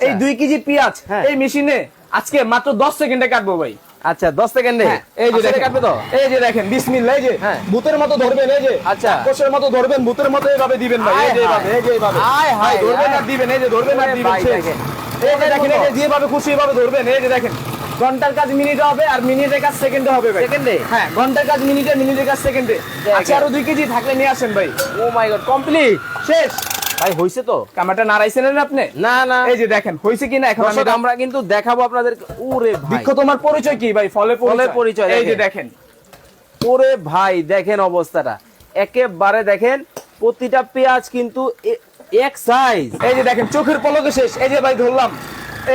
এই দুই কেজি পেঁয়াজ হ্যাঁ। এই মেশিনে আজকে মাত্র দশ সেকেন্ডে কাটবো ভাই আচ্ছা দশ সেকেন্ডে হ্যাঁ, এই যে কাটবে তো এই যে দেখেন বিসমিল্লাহ এই যে হ্যাঁ। ভূতের মতো ধরবেন এই যে আচ্ছা। কোষের মতো ধরবেন ভূতের মতো এইভাবে দিবেন ভাই এই যে এইভাবে এই যে এইভাবে ভাই হায়, ধরবেন আর দিবেন এই যে ধরবেন আর দিবেন। এই যে দেখেন এই যে যেভাবে খুশি এভাবে ধরবেন এই যে দেখেন ঘণ্টার কাজ মিনিটে হবে আর মিনিটের কাজ সেকেন্ডে হবে ভাই সেকেন্ডে? হ্যাঁ ঘণ্টার কাজ মিনিটে মিনিটের কাজ সেকেন্ডে আচ্ছা আরও দুই কেজি থাকলে নিয়ে আসেন ভাই ও মাই গড কমপ্লিট শেষ ভাই হইছে তো? কামাটা নাড়াইছেন না আপনি? না না। এই যে দেখেন হয়েছে কিনা এখন আমরা কিন্তু দেখাবো আপনাদের ওরে ভাই। বৃক্ষ তোমার পরিচয় কি ভাই? ফলে ফলের পরিচয়, এই যে দেখেন। ওরে ভাই দেখেন অবস্থাটা। একেবারে দেখেন প্রতিটা পেঁয়াজ কিন্তু এক সাইজ এই যে দেখেন চোখের পলকে শেষ। এই যে ভাই ধরলাম।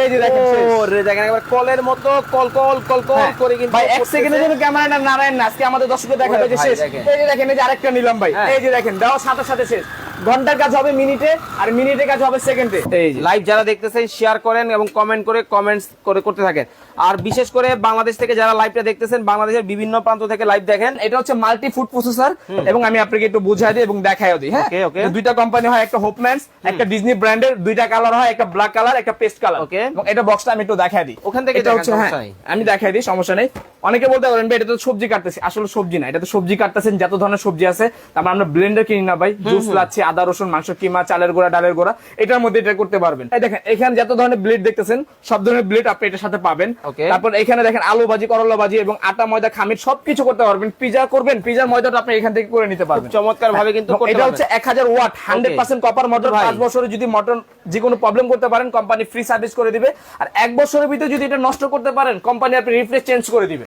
এই যে দেখেন ওরে দেখেন একবার কলের মতো কল কল কল কল হ্যাঁ, করে কিন্তু ভাই এক সেকেন্ডের জন্য ক্যামেরাটা নারায়ণ না। আজকে আমাদের দর্শককে দেখাবে যে শেষ। এই যে দেখেন এই যে আরেকটা নিলাম ভাই। হ্যাঁ। এই যে দেখেন দাও সাথে সাথে শেষ। ঘণ্টার কাজ হবে মিনিটে আর মিনিটের কাজ হবে সেকেন্ডে। এই লাইভ যারা দেখতেছেন শেয়ার করেন এবং কমেন্ট করে কমেন্টস করে করতে থাকেন। আর বিশেষ করে বাংলাদেশ থেকে যারা লাইভটা দেখতেছেন বাংলাদেশের বিভিন্ন প্রান্ত থেকে লাইভ দেখেন। এটা হচ্ছে মাল্টি ফুড প্রসেসর এবং আমি আপনাকে একটু বুঝাই দিই এবং দেখাই দিই হ্যাঁ? Okay. দুইটা কোম্পানি হয় একটা হোপম্যান্স একটা ডিজনি ব্র্যান্ডের দুইটা কালার হয় একটা ব্ল্যাক কালার একটা পেস্ট কালার ওকে এবং এটা বক্সটা আমি একটু দেখাই দিই। ওখান থেকে এটা হচ্ছে হ্যাঁ। আমি দেখাই দিই সমস্যা নেই। অনেকে বলতে পারেন ভাই এটা তো সবজি কাটতেছি। আসলে সবজি না এটা তো সবজি কাটতেছেন যত ধরনের সবজি আছে তারপর আমরা ব্লেন্ডার কিনি না ভাই। জুস লাচ্ছি আদা রসুন মাংস কিমা চালের গোড়া ডালের গোড়া এটার মধ্যে এটা করতে পারবেন। এই দেখেন এখানে যত ধরনের ব্লেড দেখতেছেন সব ধরনের ব্লেড আপনি এটার সাথে পাবেন। তারপর এখানে দেখেন আলু ভাজি করলা ভাজি এবং আটা ময়দা খামির সবকিছু করতে পারবেন। পিজা করবেন পিজার ময়দাটা আপনি এখান থেকে করে নিতে পারবেন। চমৎকার ভাবে কিন্তু এটা হচ্ছে এক হাজার watt hundred percent copper motor. পাঁচ বছরে যদি মোটর যে কোনো প্রবলেম করতে পারেন কোম্পানি ফ্রি সার্ভিস করে দিবে। আর এক বছরের ভিতরে যদি এটা নষ্ট করতে পারেন কোম্পানি আপনি রিফ্রেশ চেঞ্জ করে দিবে।